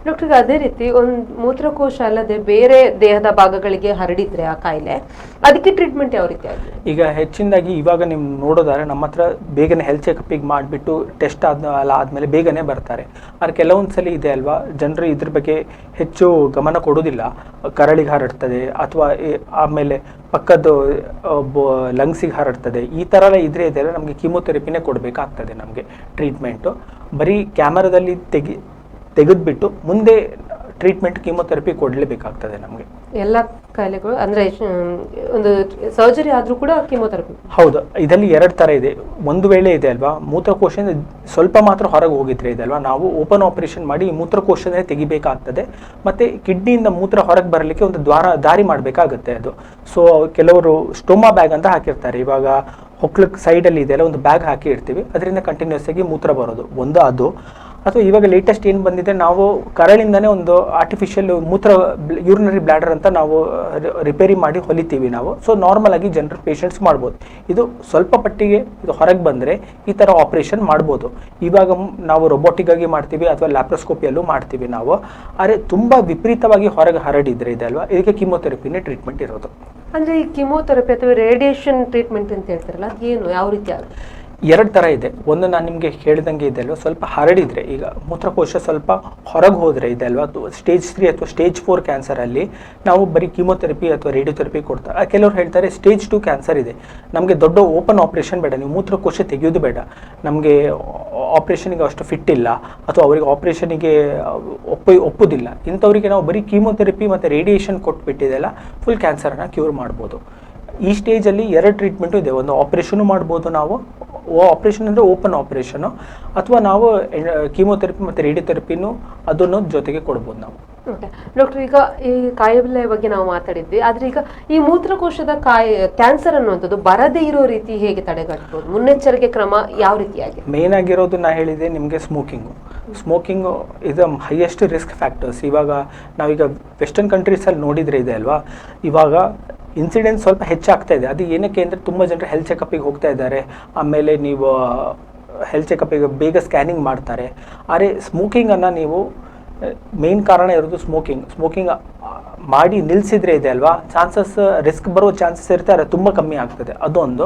ಡಾಕ್ಟರ್ ಅದೇ ರೀತಿ ಒಂದು ಮೂತ್ರಕೋಶ ಅಲ್ಲದೆ ಬೇರೆ ದೇಹದ ಭಾಗಗಳಿಗೆ ಹರಡಿದ್ರೆ ಆ ಕಾಯಿಲೆ ಅದಕ್ಕೆ ಟ್ರೀಟ್ಮೆಂಟ್ ಯಾವ ರೀತಿ ಆಗಿದೆ ಈಗ ಹೆಚ್ಚಿನದಾಗಿ ಇವಾಗ ನೀವು ನೋಡೋದಾದ್ರೆ ನಮ್ಮ ಹತ್ರ ಬೇಗನೆ ಹೆಲ್ತ್ ಚೆಕಪ್ಪಿಗೆ ಮಾಡಿಬಿಟ್ಟು ಟೆಸ್ಟ್ ಆದ ಆದಮೇಲೆ ಬೇಗನೆ ಬರ್ತಾರೆ. ಆದ್ರೆ ಕೆಲವೊಂದ್ಸಲಿ ಇದೆ ಅಲ್ವಾ ಜನರು ಇದ್ರ ಬಗ್ಗೆ ಹೆಚ್ಚು ಗಮನ ಕೊಡೋದಿಲ್ಲ. ಕರಳಿಗೆ ಹರಡ್ತದೆ ಅಥವಾ ಆಮೇಲೆ ಪಕ್ಕದ ಲಂಗ್ಸಿಗೆ ಹರಡ್ತದೆ. ಈ ಥರ ಎಲ್ಲ ಇದ್ರೆ ಇದೆ ನಮಗೆ ಕೀಮೋಥೆರಪಿನೇ ಕೊಡಬೇಕಾಗ್ತದೆ ನಮಗೆ ಟ್ರೀಟ್ಮೆಂಟು ಬರೀ ಕ್ಯಾಮರಾದಲ್ಲಿ ತೆಗಿ ತೆಗೆದುಬಿಟ್ಟು ಮುಂದೆ ಟ್ರೀಟ್ಮೆಂಟ್ ಕೀಮೊಥೆರಪಿ ಕೊಡಲೇಬೇಕಾಗ್ತದೆ ನಮಗೆ. ಎಲ್ಲ ಕಾಯಿಲೆಗಳು ಅಂದರೆ ಒಂದು ಸರ್ಜರಿ ಆದರೂ ಕೂಡ ಕೀಮೊಥೆರಪಿ ಹೌದು ಇದರಲ್ಲಿ ಎರಡು ಥರ ಇದೆ. ಒಂದು ವೇಳೆ ಇದೆ ಅಲ್ವಾ ಮೂತ್ರಕೋಶದಿಂದ ಸ್ವಲ್ಪ ಮಾತ್ರ ಹೊರಗೆ ಹೋಗಿದ್ರೆ ಇದೆ ಅಲ್ವಾ ನಾವು ಓಪನ್ ಆಪರೇಷನ್ ಮಾಡಿ ಮೂತ್ರಕೋಶನೇ ತೆಗಿಬೇಕಾಗ್ತದೆ. ಮತ್ತು ಕಿಡ್ನಿಯಿಂದ ಮೂತ್ರ ಹೊರಗೆ ಬರಲಿಕ್ಕೆ ಒಂದು ದ್ವಾರ ದಾರಿ ಮಾಡಬೇಕಾಗುತ್ತೆ ಅದು. ಸೊ ಕೆಲವರು ಸ್ಟೋಮಾ ಬ್ಯಾಗ್ ಅಂತ ಹಾಕಿರ್ತಾರೆ. ಇವಾಗ ಹೊಕ್ಳಕ್ಕೆ ಸೈಡಲ್ಲಿ ಇದೆಯಲ್ಲ ಒಂದು ಬ್ಯಾಗ್ ಹಾಕಿ ಇರ್ತೀವಿ ಅದರಿಂದ ಕಂಟಿನ್ಯೂಸ್ ಆಗಿ ಮೂತ್ರ ಬರೋದು. ಒಂದು ಅದು. ಅಥವಾ ಇವಾಗ ಲೇಟೆಸ್ಟ್ ಏನು ಬಂದಿದೆ, ನಾವು ಕರಳಿಂದನೇ ಒಂದು ಆರ್ಟಿಫಿಷಿಯಲ್ ಮೂತ್ರ ಯೂರಿನರಿ ಬ್ಲ್ಯಾಡರ್ ಅಂತ ನಾವು ರಿಪೇರಿ ಮಾಡಿ ಹೊಲಿತೀವಿ ನಾವು. ಸೊ ನಾರ್ಮಲ್ ಆಗಿ ಜನರಲ್ ಪೇಷಂಟ್ಸ್ ಮಾಡ್ಬೋದು. ಇದು ಸ್ವಲ್ಪ ಪಟ್ಟಿಗೆ ಇದು ಹೊರಗೆ ಬಂದರೆ ಈ ಥರ ಆಪರೇಷನ್ ಮಾಡ್ಬೋದು. ಇವಾಗ ನಾವು ರೊಬೋಟಿಕ್ಕಾಗಿ ಮಾಡ್ತೀವಿ ಅಥವಾ ಲ್ಯಾಪ್ರೋಸ್ಕೋಪಿಯಲ್ಲೂ ಮಾಡ್ತೀವಿ ನಾವು. ಆದರೆ ತುಂಬ ವಿಪರೀತವಾಗಿ ಹೊರಗೆ ಹರಡಿದ್ರೆ ಇದೆ ಅಲ್ವಾ? ಇದಕ್ಕೆ ಕಿಮೋಥೆರಪಿನೇ ಟ್ರೀಟ್ಮೆಂಟ್ ಇರೋದು. ಅಂದರೆ ಈ ಕಿಮೋಥೆರಪಿ ಅಥವಾ ರೇಡಿಯೇಷನ್ ಟ್ರೀಟ್ಮೆಂಟ್ ಅಂತ ಹೇಳ್ತಾರಲ್ಲ ಏನು? ಯಾವ ರೀತಿ ಆಗುತ್ತೆ? ಎರಡು ಥರ ಇದೆ. ಒಂದು ನಾನು ನಿಮಗೆ ಹೇಳಿದಂಗೆ ಇದೆ ಅಲ್ವಾ? ಸ್ವಲ್ಪ ಹರಡಿದರೆ, ಈಗ ಮೂತ್ರಕೋಶ ಸ್ವಲ್ಪ ಹೊರಗೆ ಹೋದರೆ ಇದೆ ಅಲ್ವಾ? ಸ್ಟೇಜ್ ತ್ರೀ ಅಥವಾ ಸ್ಟೇಜ್ ಫೋರ್ ಕ್ಯಾನ್ಸರಲ್ಲಿ ನಾವು ಬರೀ ಕೀಮೋಥೆರಪಿ ಅಥವಾ ರೇಡಿಯೋಥೆರಪಿ ಕೊಡ್ತಾರೆ ಕೆಲವರು ಹೇಳ್ತಾರೆ ಸ್ಟೇಜ್ ಟು ಕ್ಯಾನ್ಸರ್ ಇದೆ. ನಮಗೆ ದೊಡ್ಡ ಓಪನ್ ಆಪ್ರೇಷನ್ ಬೇಡ, ನೀವು ಮೂತ್ರಕೋಶ ತೆಗೆಯೋದು ಬೇಡ. ನಮಗೆ ಆಪ್ರೇಷನಿಗೆ ಅಷ್ಟು ಫಿಟ್ ಇಲ್ಲ, ಅಥವಾ ಅವರಿಗೆ ಆಪ್ರೇಷನಿಗೆ ಒಪ್ಪ, ಒಪ್ಪುದಿಲ್ಲ. ಇಂಥವರಿಗೆ ನಾವು ಬರೀ ಕೀಮೋಥೆರಪಿ ಮತ್ತು ರೇಡಿಯೇಷನ್ ಕೊಟ್ಬಿಟ್ಟಿದೆಲ್ಲ ಫುಲ್ ಕ್ಯಾನ್ಸರನ್ನು ಕ್ಯೂರ್ ಮಾಡ್ಬೋದು. ಈ ಸ್ಟೇಜಲ್ಲಿ ಎರಡು ಟ್ರೀಟ್ಮೆಂಟು ಇದೆ. ಒಂದು ಆಪ್ರೇಷನು ಮಾಡ್ಬೋದು ನಾವು ಆಪ್ರೇಷನ್ ಅಂದರೆ ಓಪನ್ ಆಪ್ರೇಷನು ಅಥವಾ ನಾವು ಕೀಮೋಥೆರಪಿ ಮತ್ತು ರೇಡಿಯೋಥೆರಪಿನೂ ಅದನ್ನು ಜೊತೆಗೆ ಕೊಡ್ಬೋದು ನಾವು. ಡಾಕ್ಟರ್ ಈಗ ಈ ಕಾಯಿಲೆ ಬಗ್ಗೆ ನಾವು ಮಾತಾಡಿದ್ವಿ. ಆದ್ರೆ ಈಗ ಈ ಮೂತ್ರಕೋಶದ ಕಾಯಿ ಕ್ಯಾನ್ಸರ್ ಅನ್ನುವಂಥದ್ದು ಬರದೇ ಇರೋ ರೀತಿ ಹೇಗೆ ತಡೆಗಟ್ಟಬಹುದು ಮುನ್ನೆಚ್ಚರಿಕೆ ಕ್ರಮ ಯಾವ ರೀತಿಯಾಗಿ? ಮೇನ್ ಆಗಿರೋದು ನಾ ಹೇಳಿದೆ ನಿಮಗೆ ಸ್ಮೋಕಿಂಗು ಸ್ಮೋಕಿಂಗು ಇದು ಹೈಯೆಸ್ಟ್ ರಿಸ್ಕ್ ಫ್ಯಾಕ್ಟರ್ಸ್ ಇವಾಗ ನಾವೀಗ ವೆಸ್ಟರ್ನ್ ಕಂಟ್ರೀಸಲ್ಲಿ ನೋಡಿದರೆ ಇದೆ ಅಲ್ವಾ? ಇವಾಗ ಇನ್ಸಿಡೆನ್ಸ್ ಸ್ವಲ್ಪ ಹೆಚ್ಚಾಗ್ತಾ ಇದೆ. ಅದು ಏನಕ್ಕೆ ಅಂದರೆ ತುಂಬ ಜನರು ಹೆಲ್ತ್ ಚೆಕಪ್ಪಿಗೆ ಹೋಗ್ತಾ ಇದ್ದಾರೆ. ಆಮೇಲೆ ನೀವು ಹೆಲ್ತ್ ಚೆಕಪ್ಪಿಗೆ ಬೇಗ ಸ್ಕ್ಯಾನಿಂಗ್ ಮಾಡ್ತಾರೆ. ಆದರೆ ಸ್ಮೋಕಿಂಗನ್ನು ನೀವು ಮೇನ್ ಕಾರಣ ಇರೋದು ಸ್ಮೋಕಿಂಗ್ ಸ್ಮೋಕಿಂಗ್ ಮಾಡಿ ನಿಲ್ಲಿಸಿದ್ರೆ ಇದೆ ಅಲ್ವಾ? ಚಾನ್ಸಸ್ ರಿಸ್ಕ್ ಬರೋ ಚಾನ್ಸಸ್ ಇರುತ್ತೆ ಆದರೆ ತುಂಬ ಕಮ್ಮಿ ಆಗ್ತದೆ. ಅದೊಂದು.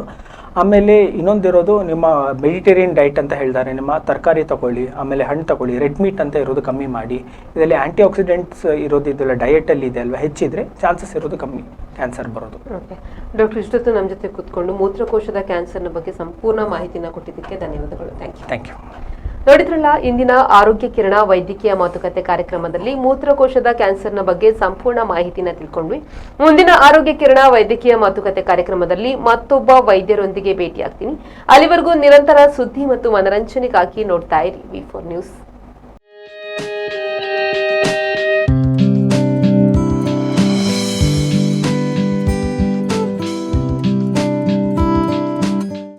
ಆಮೇಲೆ ಇನ್ನೊಂದಿರೋದು ನಿಮ್ಮ ಮೆಡಿಟೇರಿಯನ್ ಡೈಟ್ ಅಂತ ಹೇಳ್ತಾರೆ ನಿಮ್ಮ ತರಕಾರಿ ತಗೊಳ್ಳಿ ಆಮೇಲೆ ಹಣ್ಣು ತಗೊಳ್ಳಿ ರೆಡ್ ಮೀಟ್ ಅಂತ ಇರೋದು ಕಮ್ಮಿ ಮಾಡಿ. ಇದರಲ್ಲಿ ಆ್ಯಂಟಿ ಆಕ್ಸಿಡೆಂಟ್ಸ್ ಇರೋದು ಇದೆಲ್ಲ ಡಯಟಲ್ಲಿ ಇದೆ ಅಲ್ವಾ ಹೆಚ್ಚಿದ್ರೆ ಚಾನ್ಸಸ್ ಇರೋದು ಕಮ್ಮಿ ಕ್ಯಾನ್ಸರ್ ಬರೋದು. ಓಕೆ. ಡಾಕ್ಟರ್ ಇಷ್ಟೊತ್ತು ನಮ್ಮ ಜೊತೆ ಕೂತ್ಕೊಂಡು ಮೂತ್ರಕೋಶದ ಕ್ಯಾನ್ಸರ್ನ ಬಗ್ಗೆ ಸಂಪೂರ್ಣ ಮಾಹಿತಿನ ಕೊಟ್ಟಿದ್ದಕ್ಕೆ ಧನ್ಯವಾದಗಳು. ಥ್ಯಾಂಕ್ ಯು ಥ್ಯಾಂಕ್ ಯು ನೋಡಿದ್ರಲ್ಲ, ಇಂದಿನ ಆರೋಗ್ಯ ಕಿರಣ, ವೈದ್ಯಕೀಯ ಮಾತುಕತೆ ಕಾರ್ಯಕ್ರಮದಲ್ಲಿ ಮೂತ್ರಕೋಶದ ಕ್ಯಾನ್ಸರ್ನ ಬಗ್ಗೆ ಸಂಪೂರ್ಣ ಮಾಹಿತಿನ ತಿಳ್ಕೊಂಡ್ವಿ. ಮುಂದಿನ ಆರೋಗ್ಯ ಕಿರಣ, ವೈದ್ಯಕೀಯ ಮಾತುಕತೆ ಕಾರ್ಯಕ್ರಮದಲ್ಲಿ ಮತ್ತೊಬ್ಬ ವೈದ್ಯರೊಂದಿಗೆ ಭೇಟಿಯಾಗ್ತೀನಿ. ಅಲ್ಲಿವರೆಗೂ ನಿರಂತರ ಸುದ್ದಿ ಮತ್ತು ಮನರಂಜನೆಗಾಗಿ ನೋಡ್ತಾ ಇರಿ ವಿ ಫೋರ್ ನ್ಯೂಸ್